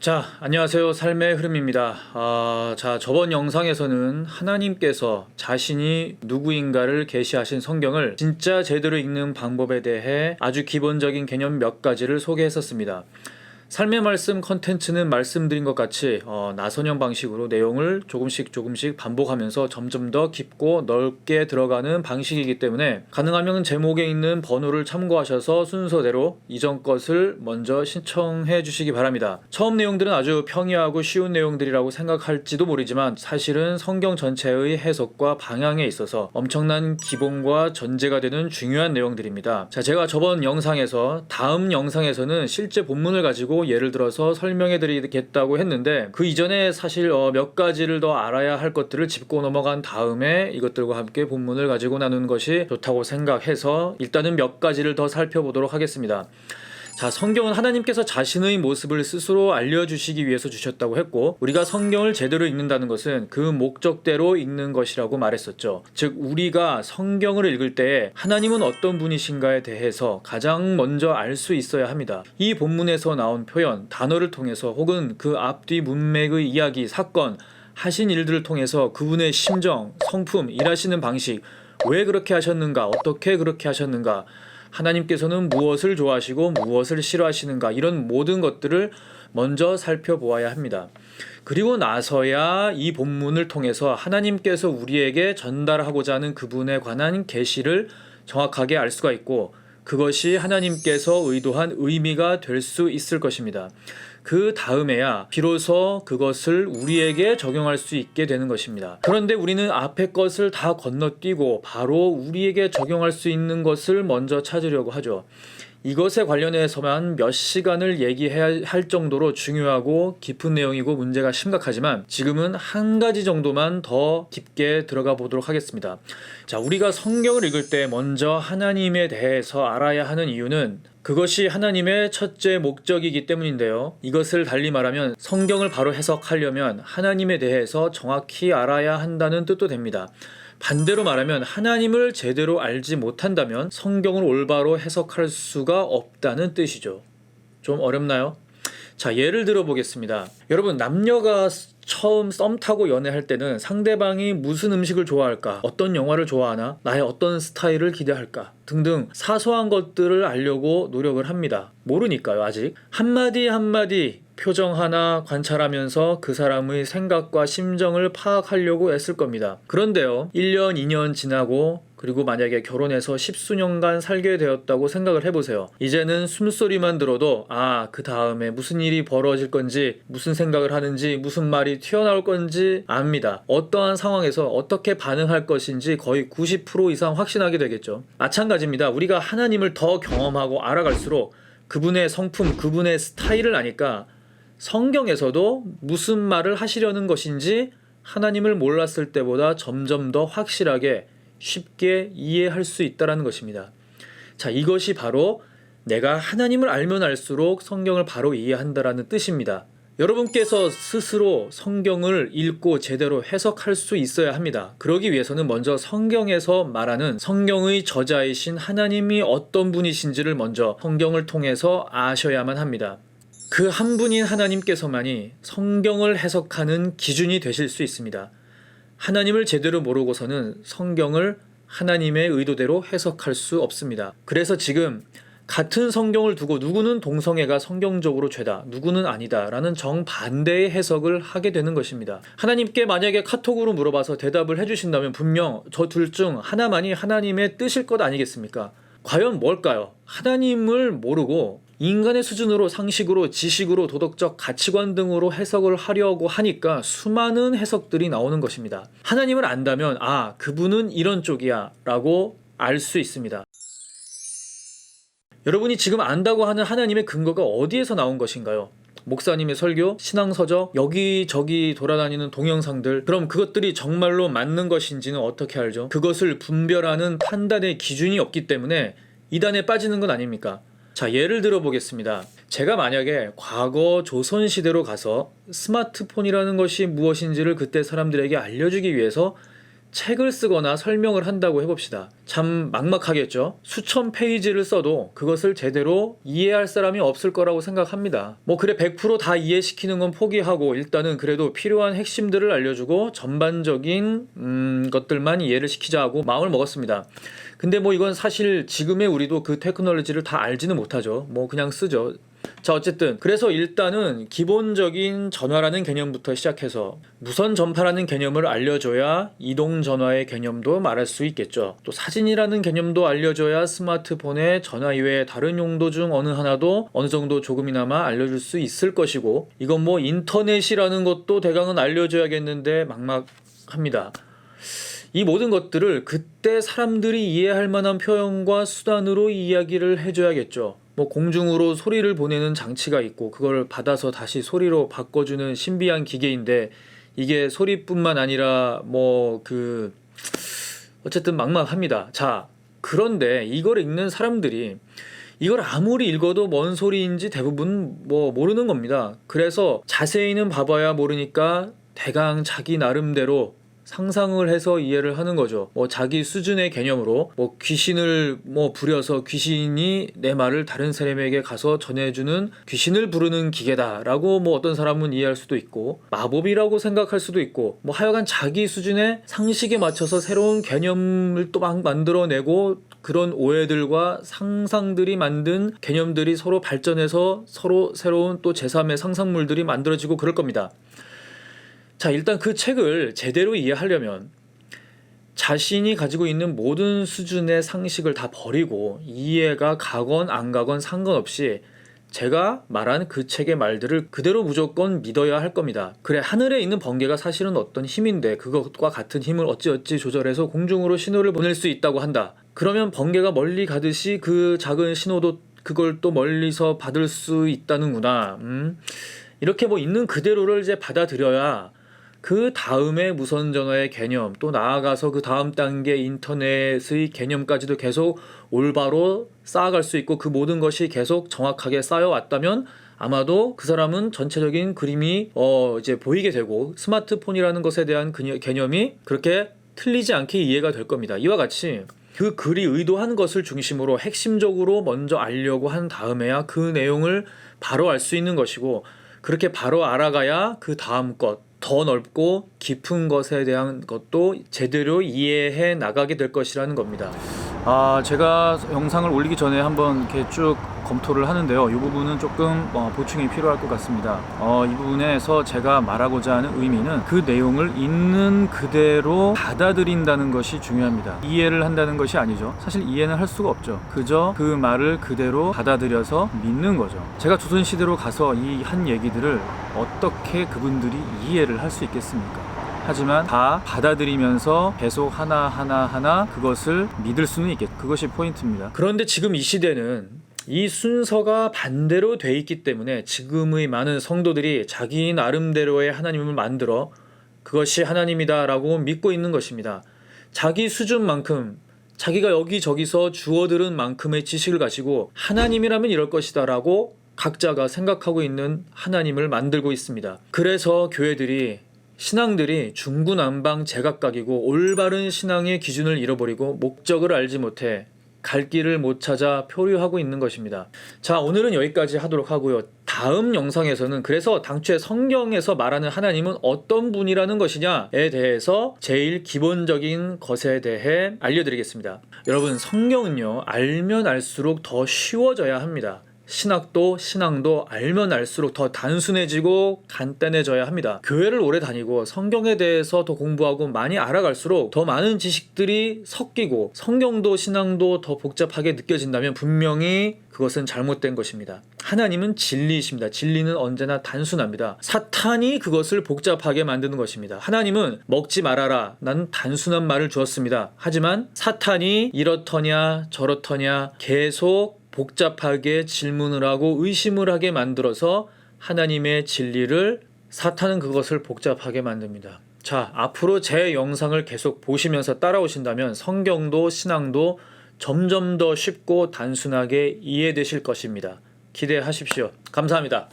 자, 안녕하세요. 삶의 흐름입니다. 아, 자, 저번 영상에서는 하나님께서 자신이 누구인가를 계시하신 성경을 진짜 제대로 읽는 방법에 대해 아주 기본적인 개념 몇 가지를 소개했었습니다. 삶의 말씀 컨텐츠는 말씀드린 것 같이 어, 나선형 방식으로 내용을 조금씩 조금씩 반복하면서 점점 더 깊고 넓게 들어가는 방식이기 때문에 가능하면 제목에 있는 번호를 참고하셔서 순서대로 이전 것을 먼저 신청해 주시기 바랍니다. 처음 내용들은 아주 평이하고 쉬운 내용들이라고 생각할지도 모르지만 사실은 성경 전체의 해석과 방향에 있어서 엄청난 기본과 전제가 되는 중요한 내용들입니다. 자, 제가 저번 영상에서 다음 영상에서는 실제 본문을 가지고 예를 들어서 설명해 드리겠다고 했는데 그 이전에 사실 어, 몇 가지를 더 알아야 할 것들을 짚고 넘어간 다음에 이것들과 함께 본문을 가지고 나누는 것이 좋다고 생각해서 일단은 몇 가지를 더 살펴보도록 하겠습니다. 자, 성경은 하나님께서 자신의 모습을 스스로 알려주시기 위해서 주셨다고 했고, 우리가 성경을 제대로 읽는다는 것은 그 목적대로 읽는 것이라고 말했었죠. 즉, 우리가 성경을 읽을 때 하나님은 어떤 분이신가에 대해서 가장 먼저 알 수 있어야 합니다. 이 본문에서 나온 표현, 단어를 통해서 혹은 그 앞뒤 문맥의 이야기, 사건, 하신 일들을 통해서 그분의 심정, 성품, 일하시는 방식, 왜 그렇게 하셨는가, 어떻게 그렇게 하셨는가, 하나님께서는 무엇을 좋아하시고 무엇을 싫어하시는가 이런 모든 것들을 먼저 살펴보아야 합니다. 그리고 나서야 이 본문을 통해서 하나님께서 우리에게 전달하고자 하는 그분에 관한 계시를 정확하게 알 수가 있고 그것이 하나님께서 의도한 의미가 될 수 있을 것입니다. 그 다음에야 비로소 그것을 우리에게 적용할 수 있게 되는 것입니다. 그런데 우리는 앞에 것을 다 건너뛰고 바로 우리에게 적용할 수 있는 것을 먼저 찾으려고 하죠. 이것에 관련해서만 몇 시간을 얘기해야 할 정도로 중요하고 깊은 내용이고 문제가 심각하지만 지금은 한 가지 정도만 더 깊게 들어가 보도록 하겠습니다. 자, 우리가 성경을 읽을 때 먼저 하나님에 대해서 알아야 하는 이유는 그것이 하나님의 첫째 목적이기 때문인데요. 이것을 달리 말하면 성경을 바로 해석하려면 하나님에 대해서 정확히 알아야 한다는 뜻도 됩니다. 반대로 말하면 하나님을 제대로 알지 못한다면 성경을 올바로 해석할 수가 없다는 뜻이죠. 좀 어렵나요? 자, 예를 들어 보겠습니다. 여러분, 남녀가 처음 썸 타고 연애할 때는 상대방이 무슨 음식을 좋아할까, 어떤 영화를 좋아하나, 나의 어떤 스타일을 기대할까 등등 사소한 것들을 알려고 노력을 합니다. 모르니까요, 아직. 한마디 한마디 표정 하나 관찰하면서 그 사람의 생각과 심정을 파악하려고 애쓸 겁니다. 그런데요, 1년, 2년 지나고 그리고 만약에 결혼해서 십수년간 살게 되었다고 생각을 해보세요. 이제는 숨소리만 들어도 아, 그 다음에 무슨 일이 벌어질 건지, 무슨 생각을 하는지, 무슨 말이 튀어나올 건지 압니다. 어떠한 상황에서 어떻게 반응할 것인지 거의 90% 이상 확신하게 되겠죠. 마찬가지입니다. 우리가 하나님을 더 경험하고 알아갈수록 그분의 성품, 그분의 스타일을 아니까 성경에서도 무슨 말을 하시려는 것인지 하나님을 몰랐을 때보다 점점 더 확실하게 쉽게 이해할 수 있다라는 것입니다. 자, 이것이 바로 내가 하나님을 알면 알수록 성경을 바로 이해한다라는 뜻입니다. 여러분께서 스스로 성경을 읽고 제대로 해석할 수 있어야 합니다. 그러기 위해서는 먼저 성경에서 말하는 성경의 저자이신 하나님이 어떤 분이신지를 먼저 성경을 통해서 아셔야만 합니다. 그 한 분인 하나님께서만이 성경을 해석하는 기준이 되실 수 있습니다. 하나님을 제대로 모르고서는 성경을 하나님의 의도대로 해석할 수 없습니다. 그래서 지금 같은 성경을 두고 누구는 동성애가 성경적으로 죄다, 누구는 아니다라는 정반대의 해석을 하게 되는 것입니다. 하나님께 만약에 카톡으로 물어봐서 대답을 해주신다면 분명 저 둘 중 하나만이 하나님의 뜻일 것 아니겠습니까? 과연 뭘까요? 하나님을 모르고 인간의 수준으로 상식으로 지식으로 도덕적 가치관 등으로 해석을 하려고 하니까 수많은 해석들이 나오는 것입니다. 하나님을 안다면 아 그분은 이런 쪽이야 라고 알 수 있습니다. 여러분이 지금 안다고 하는 하나님의 근거가 어디에서 나온 것인가요? 목사님의 설교, 신앙서적, 여기저기 돌아다니는 동영상들, 그럼 그것들이 정말로 맞는 것인지는 어떻게 알죠? 그것을 분별하는 판단의 기준이 없기 때문에 이단에 빠지는 건 아닙니까? 자, 예를 들어 보겠습니다. 제가 만약에 과거 조선시대로 가서 스마트폰이라는 것이 무엇인지를 그때 사람들에게 알려주기 위해서 책을 쓰거나 설명을 한다고 해봅시다. 참 막막하겠죠? 수천 페이지를 써도 그것을 제대로 이해할 사람이 없을 거라고 생각합니다. 뭐, 그래, 100%다 이해시키는 건 포기하고, 일단은 그래도 필요한 핵심들을 알려주고, 전반적인, 음, 것들만 이해를 시키자 하고 마음을 먹었습니다. 근데 뭐 이건 사실 지금의 우리도 그 테크놀로지를 다 알지는 못하죠. 뭐 그냥 쓰죠. 자, 어쨌든 그래서 일단은 기본적인 전화라는 개념부터 시작해서 무선 전파라는 개념을 알려줘야 이동 전화의 개념도 말할 수 있겠죠. 또 사진이라는 개념도 알려줘야 스마트폰의 전화 이외의 다른 용도 중 어느 하나도 어느 정도 조금이나마 알려줄 수 있을 것이고 이건 뭐 인터넷이라는 것도 대강은 알려줘야겠는데 막막합니다. 이 모든 것들을 그때 사람들이 이해할 만한 표현과 수단으로 이야기를 해줘야겠죠. 뭐 공중으로 소리를 보내는 장치가 있고 그걸 받아서 다시 소리로 바꿔주는 신비한 기계인데 이게 소리뿐만 아니라 뭐 그 어쨌든 막막합니다. 자 그런데 이걸 읽는 사람들이 이걸 아무리 읽어도 뭔 소리인지 대부분 뭐 모르는 겁니다. 그래서 자세히는 봐봐야 모르니까 대강 자기 나름대로 상상을 해서 이해를 하는 거죠. 뭐 자기 수준의 개념으로 뭐 귀신을 뭐 부려서 귀신이 내 말을 다른 사람에게 가서 전해주는 귀신을 부르는 기계다라고 뭐 어떤 사람은 이해할 수도 있고 마법이라고 생각할 수도 있고 뭐 하여간 자기 수준의 상식에 맞춰서 새로운 개념을 또 막 만들어내고 그런 오해들과 상상들이 만든 개념들이 서로 발전해서 서로 새로운 또 제3의 상상물들이 만들어지고 그럴 겁니다. 자, 일단 그 책을 제대로 이해하려면 자신이 가지고 있는 모든 수준의 상식을 다 버리고 이해가 가건 안 가건 상관없이 제가 말한 그 책의 말들을 그대로 무조건 믿어야 할 겁니다. 그래, 하늘에 있는 번개가 사실은 어떤 힘인데 그것과 같은 힘을 어찌어찌 조절해서 공중으로 신호를 보낼 수 있다고 한다. 그러면 번개가 멀리 가듯이 그 작은 신호도 그걸 또 멀리서 받을 수 있다는구나. 음? 이렇게 뭐 있는 그대로를 이제 받아들여야 그 다음에 무선 전화의 개념 또 나아가서 그 다음 단계 인터넷의 개념까지도 계속 올바로 쌓아갈 수 있고 그 모든 것이 계속 정확하게 쌓여왔다면 아마도 그 사람은 전체적인 그림이 어 이제 보이게 되고 스마트폰이라는 것에 대한 그녀- 개념이 그렇게 틀리지 않게 이해가 될 겁니다. 이와 같이 그 글이 의도한 것을 중심으로 핵심적으로 먼저 알려고 한 다음에야 그 내용을 바로 알 수 있는 것이고 그렇게 바로 알아가야 그 다음 것 더 넓고 깊은 것에 대한 것도 제대로 이해해 나가게 될 것이라는 겁니다. 아, 제가 영상을 올리기 전에 한번 이렇게 쭉 검토를 하는데요. 이 부분은 조금 어, 보충이 필요할 것 같습니다. 어, 이 부분에서 제가 말하고자 하는 의미는 그 내용을 있는 그대로 받아들인다는 것이 중요합니다. 이해를 한다는 것이 아니죠. 사실 이해는 할 수가 없죠. 그저 그 말을 그대로 받아들여서 믿는 거죠. 제가 조선시대로 가서 이 한 얘기들을 어떻게 그분들이 이해를 할 수 있겠습니까? 하지만 다 받아들이면서 계속 하나하나 하나 그것을 믿을 수는 있겠. 그것이 포인트입니다. 그런데 지금 이 시대는 이 순서가 반대로 돼 있기 때문에 지금의 많은 성도들이 자기 나름대로의 하나님을 만들어 그것이 하나님이다라고 믿고 있는 것입니다. 자기 수준만큼 자기가 여기저기서 주워들은 만큼의 지식을 가지고 하나님이라면 이럴 것이다라고 각자가 생각하고 있는 하나님을 만들고 있습니다. 그래서 교회들이 신앙들이 중구난방 제각각이고 올바른 신앙의 기준을 잃어버리고 목적을 알지 못해 갈 길을 못 찾아 표류하고 있는 것입니다. 자, 오늘은 여기까지 하도록 하고요. 다음 영상에서는 그래서 당초에 성경에서 말하는 하나님은 어떤 분이라는 것이냐에 대해서 제일 기본적인 것에 대해 알려드리겠습니다. 여러분, 성경은요, 알면 알수록 더 쉬워져야 합니다. 신학도 신앙도 알면 알수록 더 단순해지고 간단해져야 합니다. 교회를 오래 다니고 성경에 대해서 더 공부하고 많이 알아갈수록 더 많은 지식들이 섞이고 성경도 신앙도 더 복잡하게 느껴진다면 분명히 그것은 잘못된 것입니다. 하나님은 진리이십니다. 진리는 언제나 단순합니다. 사탄이 그것을 복잡하게 만드는 것입니다. 하나님은 먹지 말아라. 난 단순한 말을 주었습니다. 하지만 사탄이 이렇더냐 저렇더냐 계속 복잡하게 질문을 하고 의심을 하게 만들어서 하나님의 진리를 사탄은 그것을 복잡하게 만듭니다. 자, 앞으로 제 영상을 계속 보시면서 따라오신다면 성경도 신앙도 점점 더 쉽고 단순하게 이해되실 것입니다. 기대하십시오. 감사합니다.